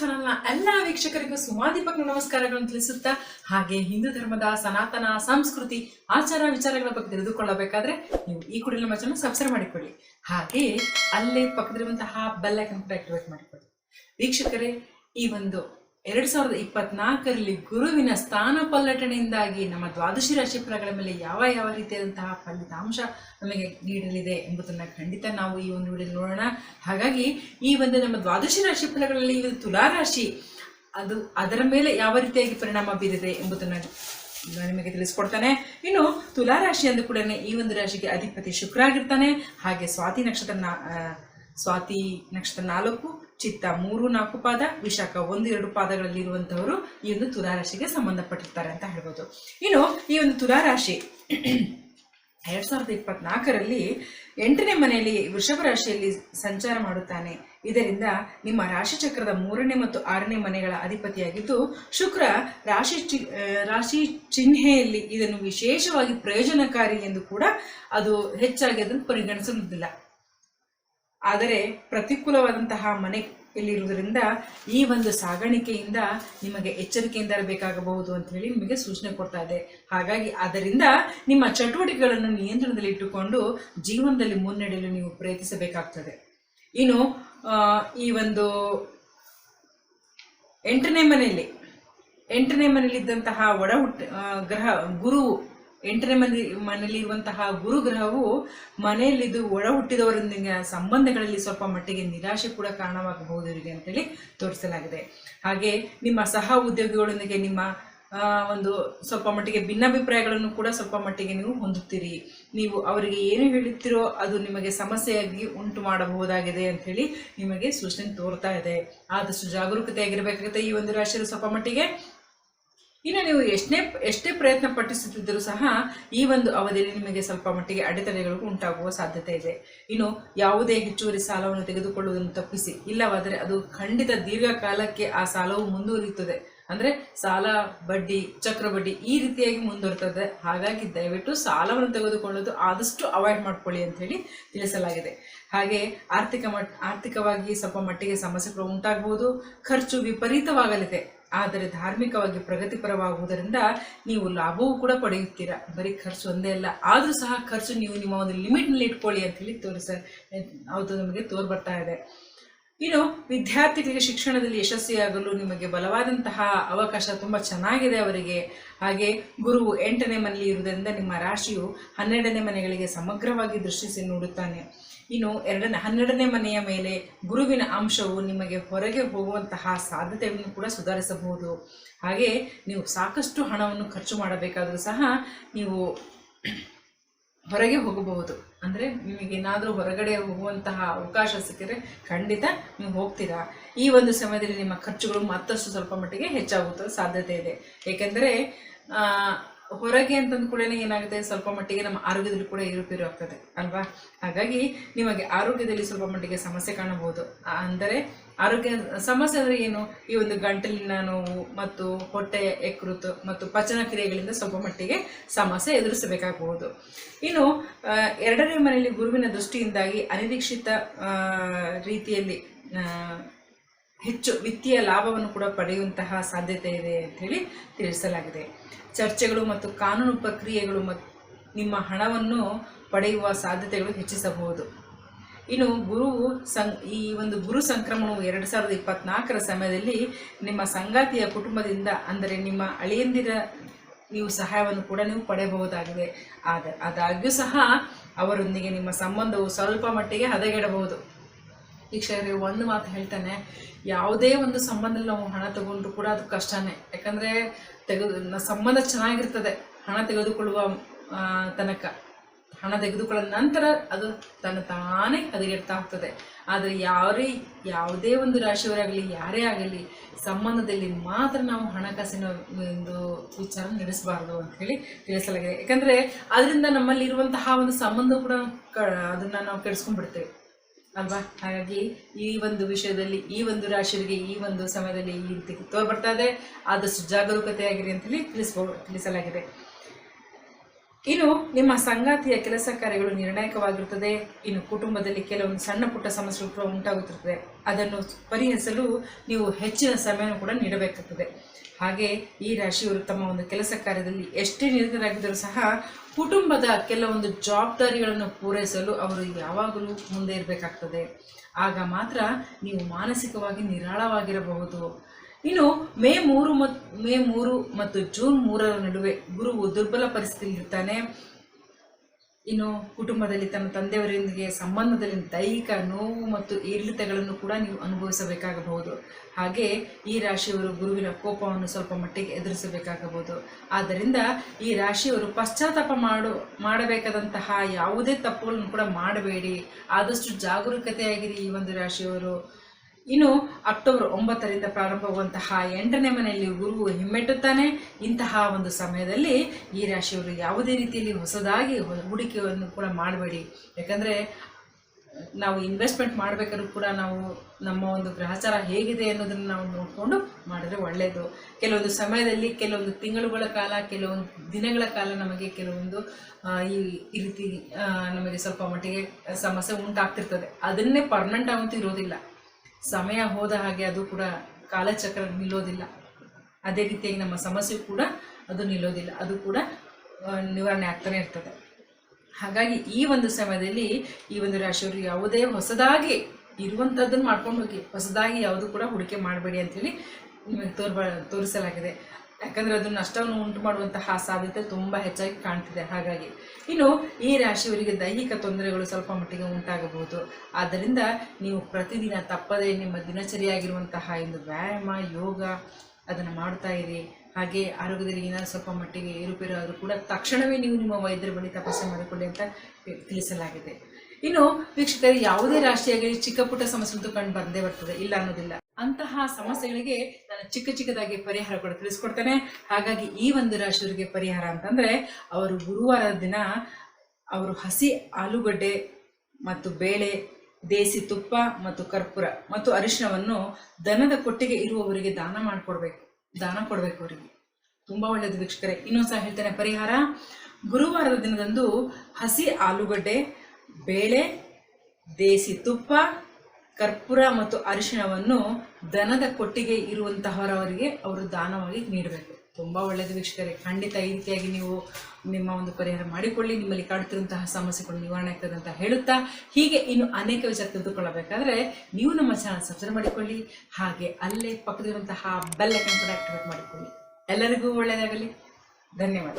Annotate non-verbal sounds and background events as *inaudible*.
ಚಾನಲ್ನ ಎಲ್ಲ ವೀಕ್ಷಕರಿಗೂ ಸುಮಾದೀಪಕ್ ನಮಸ್ಕಾರಗಳನ್ನು ತಿಳಿಸುತ್ತಾ ಹಾಗೆ ಹಿಂದೂ ಧರ್ಮದ ಸನಾತನ ಸಂಸ್ಕೃತಿ, ಆಚಾರ ವಿಚಾರಗಳ ಬಗ್ಗೆ ತಿಳಿದುಕೊಳ್ಳಬೇಕಾದ್ರೆ ನೀವು ಈ ಕೂಡಲೇ ನಮ್ಮ ಚಾನಲ್ ಸಬ್ಸ್ಕ್ರೈಬ್ ಮಾಡಿಕೊಳ್ಳಿ. ಹಾಗೆ ಅಲ್ಲೇ ಪಕ್ಕದಲ್ಲಿರುವಂತಹ ಬೆಲ್ ಐಕನ್ ಕೂಡ ಆಕ್ಟಿವೇಟ್ ಮಾಡಿಕೊಳ್ಳಿ. ವೀಕ್ಷಕರೇ, ಈ ಒಂದು ಎರಡ್ ಸಾವಿರದ ಇಪ್ಪತ್ನಾಲ್ಕರಲ್ಲಿ ಗುರುವಿನ ಸ್ಥಾನ ಪಲ್ಲಟಣೆಯಿಂದಾಗಿ ನಮ್ಮ ದ್ವಾದಶಿ ರಾಶಿ ಫಲಗಳ ಮೇಲೆ ಯಾವ ಯಾವ ರೀತಿಯಾದಂತಹ ಫಲಿತಾಂಶ ನಮಗೆ ನೀಡಲಿದೆ ಎಂಬುದನ್ನು ಖಂಡಿತ ನಾವು ಈ ಒಂದು ವಿಡಿಯೋ ನೋಡೋಣ. ಹಾಗಾಗಿ ಈ ಒಂದು ನಮ್ಮ ದ್ವಾದಶಿ ರಾಶಿ ಫಲಗಳಲ್ಲಿ ಈ ಒಂದು ತುಲಾ ರಾಶಿ, ಅದು ಅದರ ಮೇಲೆ ಯಾವ ರೀತಿಯಾಗಿ ಪರಿಣಾಮ ಬೀರಿದೆ ಎಂಬುದನ್ನು ನಾನು ನಿಮಗೆ ತಿಳಿಸ್ಕೊಡ್ತಾನೆ. ಇನ್ನು ತುಲಾ ರಾಶಿ ಅಂದ ಕೂಡ ಈ ಒಂದು ರಾಶಿಗೆ ಅಧಿಪತಿ ಶುಕ್ರ ಆಗಿರ್ತಾನೆ. ಹಾಗೆ ಸ್ವಾತಿ ನಕ್ಷತ್ರ ಸ್ವಾತಿ ನಕ್ಷತ್ರ ನಾಲ್ಕು, ಚಿತ್ತ ಮೂರು, ನಾಲ್ಕು ಪಾದ, ವಿಶಾಖ ಒಂದು, ಎರಡು ಪಾದಗಳಲ್ಲಿ ಇರುವಂತವರು ಈ ಒಂದು ತುಲಾರಾಶಿಗೆ ಸಂಬಂಧಪಟ್ಟಿರ್ತಾರೆ ಅಂತ ಹೇಳ್ಬೋದು. ಇನ್ನು ಈ ಒಂದು ತುಲಾ ರಾಶಿ *clears throat* ಎರಡ್ ಸಾವಿರದ ಇಪ್ಪತ್ನಾಲ್ಕರಲ್ಲಿ ಎಂಟನೇ ಮನೆಯಲ್ಲಿ ವೃಷಭ ರಾಶಿಯಲ್ಲಿ ಸಂಚಾರ ಮಾಡುತ್ತಾನೆ. ಇದರಿಂದ ನಿಮ್ಮ ರಾಶಿ ಚಕ್ರದ ಮೂರನೇ ಮತ್ತು ಆರನೇ ಮನೆಗಳ ಅಧಿಪತಿಯಾಗಿದ್ದು, ಶುಕ್ರ ರಾಶಿ ಚಿ ರಾಶಿ ಚಿಹ್ನೆಯಲ್ಲಿ ಇದನ್ನು ವಿಶೇಷವಾಗಿ ಪ್ರಯೋಜನಕಾರಿ ಎಂದು ಕೂಡ ಅದು ಹೆಚ್ಚಾಗಿ ಅದನ್ನು ಪರಿಗಣಿಸುವುದಿಲ್ಲ ಆದರೆ ಪ್ರತಿಕೂಲವಾದಂತಹ ಮನೆ ಇಲ್ಲಿರುವುದರಿಂದ ಈ ಒಂದು ಸಾಗಾಣಿಕೆಯಿಂದ ನಿಮಗೆ ಎಚ್ಚರಿಕೆಯಿಂದ ಇರಬೇಕಾಗಬಹುದು ಅಂತ ಹೇಳಿ ನಿಮಗೆ ಸೂಚನೆ ಕೊಡ್ತಾ ಇದೆ. ಹಾಗಾಗಿ ಅದರಿಂದ ನಿಮ್ಮ ಚಟುವಟಿಕೆಗಳನ್ನು ನಿಯಂತ್ರಣದಲ್ಲಿ ಇಟ್ಟುಕೊಂಡು ಜೀವನದಲ್ಲಿ ಮುನ್ನಡೆಯಲು ನೀವು ಪ್ರಯತ್ನಿಸಬೇಕಾಗ್ತದೆ. ಇನ್ನು ಈ ಒಂದು ಎಂಟನೇ ಮನೆಯಲ್ಲಿ, ಎಂಟನೇ ಮನೆಯಲ್ಲಿದ್ದಂತಹ ಒಡ ಹುಟ್ಟ ಗ್ರಹ ಗುರು ಎಂಟನೇ ಮನೆ ಮನೆಯಲ್ಲಿ ಇರುವಂತಹ ಗುರುಗ್ರಹವು ಮನೆಯಲ್ಲಿದ್ದು ಒಳ ಹುಟ್ಟಿದವರೊಂದಿಗೆ ಸಂಬಂಧಗಳಲ್ಲಿ ಸ್ವಲ್ಪ ಮಟ್ಟಿಗೆ ನಿರಾಶೆ ಕೂಡ ಕಾರಣವಾಗಬಹುದು ಇವರಿಗೆ ಅಂತೇಳಿ ತೋರಿಸಲಾಗಿದೆ. ಹಾಗೆ ನಿಮ್ಮ ಸಹ ಉದ್ಯೋಗಿಗಳೊಂದಿಗೆ ನಿಮ್ಮ ಒಂದು ಸ್ವಲ್ಪ ಮಟ್ಟಿಗೆ ಭಿನ್ನಾಭಿಪ್ರಾಯಗಳನ್ನು ಕೂಡ ಸ್ವಲ್ಪ ಮಟ್ಟಿಗೆ ನೀವು ಹೊಂದುತ್ತೀರಿ. ನೀವು ಅವರಿಗೆ ಏನು ಹೇಳುತ್ತೀರೋ ಅದು ನಿಮಗೆ ಸಮಸ್ಯೆಯಾಗಿ ಉಂಟು ಮಾಡಬಹುದಾಗಿದೆ ಅಂಥೇಳಿ ನಿಮಗೆ ಸೂಚನೆ ತೋರ್ತಾ ಇದೆ. ಆದಷ್ಟು ಜಾಗರೂಕತೆಯಾಗಿರಬೇಕಾಗುತ್ತೆ ಈ ಒಂದು ರಾಶಿಯಲ್ಲಿ ಸ್ವಲ್ಪ ಮಟ್ಟಿಗೆ. ಇನ್ನು ನೀವು ಎಷ್ಟನೇ, ಎಷ್ಟೇ ಪ್ರಯತ್ನ ಪಟ್ಟಿಸುತ್ತಿದ್ದರೂ ಸಹ ಈ ಒಂದು ಅವಧಿಯಲ್ಲಿ ನಿಮಗೆ ಸ್ವಲ್ಪ ಮಟ್ಟಿಗೆ ಅಡೆತಡೆಗಳು ಉಂಟಾಗುವ ಸಾಧ್ಯತೆ ಇದೆ. ಇನ್ನು ಯಾವುದೇ ಹೆಚ್ಚುವರಿ ಸಾಲವನ್ನು ತೆಗೆದುಕೊಳ್ಳುವುದನ್ನು ತಪ್ಪಿಸಿ, ಇಲ್ಲವಾದರೆ ಅದು ಖಂಡಿತ ದೀರ್ಘಕಾಲಕ್ಕೆ ಆ ಸಾಲವು ಮುಂದುವರಿಯುತ್ತದೆ. ಅಂದರೆ ಸಾಲ, ಬಡ್ಡಿ, ಚಕ್ರ ಬಡ್ಡಿ ಈ ರೀತಿಯಾಗಿ ಮುಂದುವರ್ತದೆ. ಹಾಗಾಗಿ ದಯವಿಟ್ಟು ಸಾಲವನ್ನು ತೆಗೆದುಕೊಳ್ಳೋದು ಆದಷ್ಟು ಅವಾಯ್ಡ್ ಮಾಡ್ಕೊಳ್ಳಿ ಅಂತ ಹೇಳಿ ತಿಳಿಸಲಾಗಿದೆ. ಹಾಗೆ ಆರ್ಥಿಕ ಮಟ್, ಆರ್ಥಿಕವಾಗಿ ಸ್ವಲ್ಪ ಮಟ್ಟಿಗೆ ಸಮಸ್ಯೆಗಳು ಉಂಟಾಗಬಹುದು. ಖರ್ಚು ವಿಪರೀತವಾಗಲಿದೆ. ಆದರೆ ಧಾರ್ಮಿಕವಾಗಿ ಪ್ರಗತಿಪರವಾಗುವುದರಿಂದ ನೀವು ಲಾಭವೂ ಕೂಡ ಪಡೆಯುತ್ತೀರಾ? ಬರೀ ಖರ್ಚು ಒಂದೇ ಅಲ್ಲ, ಆದರೂ ಸಹ ಖರ್ಚು ನೀವು ನಿಮ್ಮ ಒಂದು ಲಿಮಿಟ್ನಲ್ಲಿ ಇಟ್ಕೊಳ್ಳಿ ಅಂತ ಹೇಳಿ ತೋರಿಸ ಅದು ನಮಗೆ ತೋರ್ ಬರ್ತಾ ಇದೆ. ಇನ್ನು ವಿದ್ಯಾರ್ಥಿಗಳಿಗೆ ಶಿಕ್ಷಣದಲ್ಲಿ ಯಶಸ್ವಿಯಾಗಲು ನಿಮಗೆ ಬಲವಾದಂತಹ ಅವಕಾಶ ತುಂಬ ಚೆನ್ನಾಗಿದೆ ಅವರಿಗೆ. ಹಾಗೆ ಗುರುವು ಎಂಟನೇ ಮನೆಯಲ್ಲಿ ಇರುವುದರಿಂದ ನಿಮ್ಮ ರಾಶಿಯು ಹನ್ನೆರಡನೇ ಮನೆಗಳಿಗೆ ಸಮಗ್ರವಾಗಿ ದೃಷ್ಟಿಸಿ ನೋಡುತ್ತಾನೆ. ಇನ್ನು ಎರಡನೇ, ಹನ್ನೆರಡನೇ ಮನೆಯ ಮೇಲೆ ಗುರುವಿನ ಅಂಶವು ನಿಮಗೆ ಹೊರಗೆ ಹೋಗುವಂತಹ ಸಾಧ್ಯತೆಯನ್ನು ಕೂಡ ಸುಧಾರಿಸಬಹುದು. ಹಾಗೆ ನೀವು ಸಾಕಷ್ಟು ಹಣವನ್ನು ಖರ್ಚು ಮಾಡಬೇಕಾದರೂ ಸಹ ನೀವು ಹೊರಗೆ ಹೋಗಬಹುದು. ಅಂದರೆ ನಿಮಗೆ ಏನಾದರೂ ಹೊರಗಡೆ ಹೋಗುವಂತಹ ಅವಕಾಶ ಸಿಕ್ಕಿದ್ರೆ ಖಂಡಿತ ನೀವು ಹೋಗ್ತೀರಾ. ಈ ಒಂದು ಸಮಯದಲ್ಲಿ ನಿಮ್ಮ ಖರ್ಚುಗಳು ಮತ್ತಷ್ಟು ಸ್ವಲ್ಪ ಮಟ್ಟಿಗೆ ಹೆಚ್ಚಾಗುತ್ತದೆ ಸಾಧ್ಯತೆ ಇದೆ. ಏಕೆಂದರೆ ಹೊರಗೆ ಅಂತಂದ ಕೂಡ ಏನಾಗುತ್ತೆ? ಸ್ವಲ್ಪ ಮಟ್ಟಿಗೆ ನಮ್ಮ ಆರೋಗ್ಯದಲ್ಲಿ ಕೂಡ ಏರುಪೇರು ಆಗ್ತದೆ, ಅಲ್ವಾ? ಹಾಗಾಗಿ ನಿಮಗೆ ಆರೋಗ್ಯದಲ್ಲಿ ಸ್ವಲ್ಪ ಮಟ್ಟಿಗೆ ಸಮಸ್ಯೆ ಕಾಣಬಹುದು. ಅಂದರೆ ಆರೋಗ್ಯ, ಸಮಸ್ಯೆ ಅಂದರೆ ಏನು? ಈ ಒಂದು ಗಂಟಲಿನ ನೋವು ಮತ್ತು ಹೊಟ್ಟೆಯ ಎಕೃತ್ ಮತ್ತು ಪಚನ ಕ್ರಿಯೆಗಳಿಂದ ಸ್ವಲ್ಪ ಮಟ್ಟಿಗೆ ಸಮಸ್ಯೆ ಎದುರಿಸಬೇಕಾಗಬಹುದು. ಇನ್ನು ಎರಡನೇ ಮನೆಯಲ್ಲಿ ಗುರುವಿನ ದೃಷ್ಟಿಯಿಂದಾಗಿ ಅನಿರೀಕ್ಷಿತ ರೀತಿಯಲ್ಲಿ ಹೆಚ್ಚು ವಿತ್ತೀಯ ಲಾಭವನ್ನು ಕೂಡ ಪಡೆಯುವಂತಹ ಸಾಧ್ಯತೆ ಇದೆ ಅಂತ ಹೇಳಿ ತಿಳಿಸಲಾಗಿದೆ. ಚರ್ಚೆಗಳು ಮತ್ತು ಕಾನೂನು ಪ್ರಕ್ರಿಯೆಗಳು ಮತ್ತು ನಿಮ್ಮ ಹಣವನ್ನು ಪಡೆಯುವ ಸಾಧ್ಯತೆಗಳು ಹೆಚ್ಚಿಸಬಹುದು. ಇನ್ನು ಗುರು ಸಂ, ಈ ಒಂದು ಗುರು ಸಂಕ್ರಮಣವು ಎರಡು ಸಾವಿರದ ಇಪ್ಪತ್ನಾಲ್ಕರ ಸಮಯದಲ್ಲಿ ನಿಮ್ಮ ಸಂಗಾತಿಯ ಕುಟುಂಬದಿಂದ, ಅಂದರೆ ನಿಮ್ಮ ಅಳಿಯಂದಿರ ನೀವು ಸಹಾಯವನ್ನು ಕೂಡ ನೀವು ಪಡೆಯಬಹುದಾಗಿದೆ. ಆದ, ಆದಾಗ್ಯೂ ಸಹ ಅವರೊಂದಿಗೆ ನಿಮ್ಮ ಸಂಬಂಧವು ಸ್ವಲ್ಪ ಮಟ್ಟಿಗೆ ಹದಗೆಡಬಹುದು. ವೀಕ್ಷಕರಿಗೆ ಒಂದು ಮಾತು ಹೇಳ್ತಾನೆ, ಯಾವುದೇ ಒಂದು ಸಂಬಂಧದಲ್ಲಿ ನಾವು ಹಣ ತಗೊಂಡ್ರು ಕೂಡ ಅದು ಕಷ್ಟನೇ. ಯಾಕಂದರೆ ತೆಗೆದು ಸಂಬಂಧ ಚೆನ್ನಾಗಿರ್ತದೆ, ಹಣ ತೆಗೆದುಕೊಳ್ಳುವ ತನಕ. ಹಣ ತೆಗೆದುಕೊಳ್ಳೋ ನಂತರ ಅದು ತನ್ನ ತಾನೇ ಹದಗೆಡ್ತಾ ಹೋಗ್ತದೆ. ಆದರೆ ಯಾರೇ, ಯಾವುದೇ ಒಂದು ರಾಶಿಯವರಾಗಲಿ ಯಾರೇ ಆಗಲಿ, ಸಂಬಂಧದಲ್ಲಿ ಮಾತ್ರ ನಾವು ಹಣಕಾಸಿನ ಒಂದು ವಿಚಾರ ನಡೆಸಬಾರ್ದು ಅಂತ ಹೇಳಿ ತಿಳಿಸಲಾಗಿದೆ. ಯಾಕಂದರೆ, ಅದರಿಂದ ನಮ್ಮಲ್ಲಿ ಇರುವಂತಹ ಒಂದು ಸಂಬಂಧ ಕೂಡ ಅದನ್ನು ನಾವು ಕೆಡಿಸ್ಕೊಂಡ್ಬಿಡ್ತೇವೆ. ಅಲ್ವಾ? ಹಾಗಾಗಿ ಈ ಒಂದು ವಿಷಯದಲ್ಲಿ, ಈ ಒಂದು ರಾಶಿಯವರಿಗೆ ಈ ಒಂದು ಸಮಯದಲ್ಲಿ ಈ ರೀತಿ ಬರ್ತಾ ಇದೆ. ಆದಷ್ಟು ಜಾಗರೂಕತೆಯಾಗಿರಿ ಅಂತ ಹೇಳಿ ತಿಳಿಸ್ಬೋ, ತಿಳಿಸಲಾಗಿದೆ. ಇನ್ನು ನಿಮ್ಮ ಸಂಗಾತಿಯ ಕೆಲಸ ಕಾರ್ಯಗಳು ನಿರ್ಣಾಯಕವಾಗಿರುತ್ತದೆ. ಇನ್ನು ಕುಟುಂಬದಲ್ಲಿ ಕೆಲವೊಂದು ಸಣ್ಣ ಪುಟ್ಟ ಸಮಸ್ಯೆಗಳು ಕೂಡ ಉಂಟಾಗುತ್ತಿರುತ್ತದೆ ಅದನ್ನು ಪರಿಹರಿಸಲು ನೀವು ಹೆಚ್ಚಿನ ಸಮಯವನ್ನು ಕೂಡ ನೀಡಬೇಕಾಗುತ್ತದೆ ಹಾಗೆ ಈ ರಾಶಿಯವರು ತಮ್ಮ ಒಂದು ಕೆಲಸ ಕಾರ್ಯದಲ್ಲಿ ಎಷ್ಟೇ ನಿರತರಾಗಿದ್ದರೂ ಸಹ ಕುಟುಂಬದ ಕೆಲವೊಂದು ಜವಾಬ್ದಾರಿಗಳನ್ನು ಪೂರೈಸಲು ಅವರು ಯಾವಾಗಲೂ ಮುಂದೆ ಇರಬೇಕಾಗ್ತದೆ. ಆಗ ಮಾತ್ರ ನೀವು ಮಾನಸಿಕವಾಗಿ ನಿರಾಳವಾಗಿರಬಹುದು. ಇನ್ನು ಮೇ ಮೂರು ಮತ್ತು ಮೇ ಮೂರು ಮತ್ತು ಜೂನ್ ಮೂರರ ನಡುವೆ ಗುರುವು ದುರ್ಬಲ ಪರಿಸ್ಥಿತಿಯಲ್ಲಿರ್ತಾನೆ. ಇನ್ನು ಕುಟುಂಬದಲ್ಲಿ ತನ್ನ ತಂದೆಯವರೊಂದಿಗೆ ಸಂಬಂಧದಲ್ಲಿ ದೈಹಿಕ ನೋವು ಮತ್ತು ಏರಿಳಿತಗಳನ್ನು ಕೂಡ ನೀವು ಅನುಭವಿಸಬೇಕಾಗಬಹುದು. ಹಾಗೆ ಈ ರಾಶಿಯವರು ಗುರುವಿನ ಕೋಪವನ್ನು ಸ್ವಲ್ಪ ಮಟ್ಟಿಗೆ ಎದುರಿಸಬೇಕಾಗಬಹುದು. ಆದ್ದರಿಂದ ಈ ರಾಶಿಯವರು ಪಶ್ಚಾತ್ತಾಪ ಮಾಡು, ಮಾಡಬೇಕಾದಂತಹ ಯಾವುದೇ ತಪ್ಪುಗಳನ್ನು ಕೂಡ ಮಾಡಬೇಡಿ. ಆದಷ್ಟು ಜಾಗರೂಕತೆಯಾಗಿರಿ ಈ ಒಂದು ರಾಶಿಯವರು. ಇನ್ನು ಅಕ್ಟೋಬರ್ ಒಂಬತ್ತರಿಂದ ಪ್ರಾರಂಭವಾಗುವಂತಹ ಎಂಟನೇ ಮನೆಯಲ್ಲಿ ಗುರು ಹಿಮ್ಮೆಟ್ಟುತ್ತಾನೆ. ಇಂತಹ ಒಂದು ಸಮಯದಲ್ಲಿ ಈ ರಾಶಿಯವರು ಯಾವುದೇ ರೀತಿಯಲ್ಲಿ ಹೊಸದಾಗಿ ಹೂಡಿಕೆಯನ್ನು ಕೂಡ ಮಾಡಬೇಡಿ. ಯಾಕಂದರೆ, ನಾವು ಇನ್ವೆಸ್ಟ್ಮೆಂಟ್ ಮಾಡಬೇಕಾದ್ರೂ ಕೂಡ ನಾವು ನಮ್ಮ ಒಂದು ಗ್ರಹಚಾರ ಹೇಗಿದೆ ಅನ್ನೋದನ್ನು ನಾವು ನೋಡಿಕೊಂಡು ಮಾಡಿದ್ರೆ ಒಳ್ಳೆಯದು ಕೆಲವೊಂದು ಸಮಯದಲ್ಲಿ ಕೆಲವೊಂದು ತಿಂಗಳುಗಳ ಕಾಲ, ಕೆಲವೊಂದು ದಿನಗಳ ಕಾಲ ನಮಗೆ ಕೆಲವೊಂದು ಈ ಈ ರೀತಿ ನಮಗೆ ಸ್ವಲ್ಪ ಮಟ್ಟಿಗೆ ಸಮಸ್ಯೆ ಉಂಟಾಗ್ತಿರ್ತದೆ. ಅದನ್ನೇ ಪರ್ಮನೆಂಟ್ ಆಗಂತೂ ಇರೋದಿಲ್ಲ. ಸಮಯ ಹೋದ ಹಾಗೆ ಅದು ಕೂಡ ಕಾಲಚಕ್ರ ನಿಲ್ಲೋದಿಲ್ಲ. ಅದೇ ರೀತಿಯಾಗಿ ನಮ್ಮ ಸಮಸ್ಯೆ ಕೂಡ ಅದು ನಿಲ್ಲೋದಿಲ್ಲ. ಅದು ಕೂಡ ನಿವಾರಣೆ ಆಗ್ತಾನೆ ಇರ್ತದೆ. ಹಾಗಾಗಿ ಈ ಒಂದು ಸಮಯದಲ್ಲಿ ಈ ಒಂದು ರಾಶಿಯವರು ಯಾವುದೇ ಹೊಸದಾಗಿ ಇರುವಂಥದ್ದನ್ನು ಮಾಡ್ಕೊಂಡು ಹೋಗಿ, ಹೊಸದಾಗಿ ಯಾವುದು ಕೂಡ ಹೂಡಿಕೆ ಮಾಡಬೇಡಿ ಅಂತೇಳಿ ನಿಮಗೆ ತೋರ್ಬ, ತೋರಿಸಲಾಗಿದೆ. ಯಾಕಂದರೆ ಅದು ನಷ್ಟವನ್ನು ಉಂಟು ಮಾಡುವಂತಹ ಸಾಧ್ಯತೆ ತುಂಬ ಹೆಚ್ಚಾಗಿ ಕಾಣ್ತಿದೆ. ಹಾಗಾಗಿ ಇನ್ನು ಈ ರಾಶಿಯವರಿಗೆ ದೈಹಿಕ ತೊಂದರೆಗಳು ಸ್ವಲ್ಪ ಮಟ್ಟಿಗೆ ಉಂಟಾಗಬಹುದು. ಆದ್ದರಿಂದ ನೀವು ಪ್ರತಿದಿನ ತಪ್ಪದೇ ನಿಮ್ಮ ದಿನಚರಿಯಾಗಿರುವಂತಹ ಒಂದು ವ್ಯಾಯಾಮ, ಯೋಗ ಅದನ್ನು ಮಾಡ್ತಾ ಇರಿ. ಹಾಗೆ ಆರೋಗ್ಯದಲ್ಲಿ ಏನಾದ್ರು ಸ್ವಲ್ಪ ಮಟ್ಟಿಗೆ ಏರುಪೇರು ಆದರೂ ಕೂಡ ತಕ್ಷಣವೇ ನೀವು ನಿಮ್ಮ ವೈದ್ಯರ ಬಳಿ ತಪಾಸಣೆ ಮಾಡಿಕೊಳ್ಳಿ ಅಂತ ತಿಳಿಸಲಾಗಿದೆ. ಇನ್ನು ವೀಕ್ಷಕರು, ಯಾವುದೇ ರಾಶಿಯಾಗಲಿ ಚಿಕ್ಕ ಪುಟ್ಟ ಸಮಸ್ಯೆ ಕಂಡು ಬಂದೇ ಬರ್ತದೆ. ಇಲ್ಲ ಅನ್ನೋದಿಲ್ಲ. ಅಂತಹ ಸಮಸ್ಯೆಗಳಿಗೆ ಚಿಕ್ಕ ಚಿಕ್ಕದಾಗಿ ಪರಿಹಾರ ಕೂಡ ತಿಳಿಸ್ಕೊಡ್ತೇನೆ. ಹಾಗಾಗಿ ಈ ಒಂದು ರಾಶಿಯವರಿಗೆ ಪರಿಹಾರ ಅಂತಂದ್ರೆ, ಅವರು ಗುರುವಾರದ ದಿನ ಅವರು ಹಸಿ ಆಲೂಗಡ್ಡೆ ಮತ್ತು ಬೇಳೆ, ದೇಸಿ ತುಪ್ಪ ಮತ್ತು ಕರ್ಪೂರ ಮತ್ತು ಅರಿಶಿಣವನ್ನು ದನದ ಕೊಟ್ಟಿಗೆ ಇರುವವರಿಗೆ ದಾನ ಮಾಡಿಕೊಡ್ಬೇಕು. ದಾನ ಕೊಡಬೇಕು ಅವರಿಗೆ. ತುಂಬ ಒಳ್ಳೆಯದು ವೀಕ್ಷಕರೇ. ಇನ್ನೊಂದು ಸಹ ಹೇಳ್ತೇನೆ ಪರಿಹಾರ. ಗುರುವಾರದ ದಿನದಂದು ಹಸಿ ಆಲೂಗಡ್ಡೆ, ಬೇಳೆ, ದೇಸಿ ತುಪ್ಪ ಕರ್ಪೂರ ಮತ್ತು ಅರಿಶಿಣವನ್ನು ದನದ ಕೊಟ್ಟಿಗೆ ಇರುವಂತಹವರವರಿಗೆ ಅವರು ದಾನವಾಗಿ ನೀಡಬೇಕು. ತುಂಬ ಒಳ್ಳೆಯದು ವೀಕ್ಷಕರೇ. ಖಂಡಿತ ಈ ರೀತಿಯಾಗಿ ನೀವು ನಿಮ್ಮ ಒಂದು ಪರಿಹಾರ ಮಾಡಿಕೊಳ್ಳಿ. ನಿಮ್ಮಲ್ಲಿ ಕಾಡ್ತಿರುವಂತಹ ಸಮಸ್ಯೆಗಳು ನಿವಾರಣೆ ಆಗ್ತದೆ ಅಂತ ಹೇಳುತ್ತಾ, ಹೀಗೆ ಇನ್ನು ಅನೇಕ ವಿಚಾರ ತಿಳಿದುಕೊಳ್ಳಬೇಕಾದ್ರೆ ನೀವು ನಮ್ಮ ಚಾನಲ್ ಸಬ್ಸ್ಕ್ರೈಬ್ ಮಾಡಿಕೊಳ್ಳಿ. ಹಾಗೆ ಅಲ್ಲೇ ಪಕ್ಕದಿರುವಂತಹ ಬೆಲ್ಲ ಕೂಡ ಆಕ್ಟಿವೇಟ್ ಮಾಡಿಕೊಳ್ಳಿ. ಎಲ್ಲರಿಗೂ ಒಳ್ಳೆಯದಾಗಲಿ. ಧನ್ಯವಾದ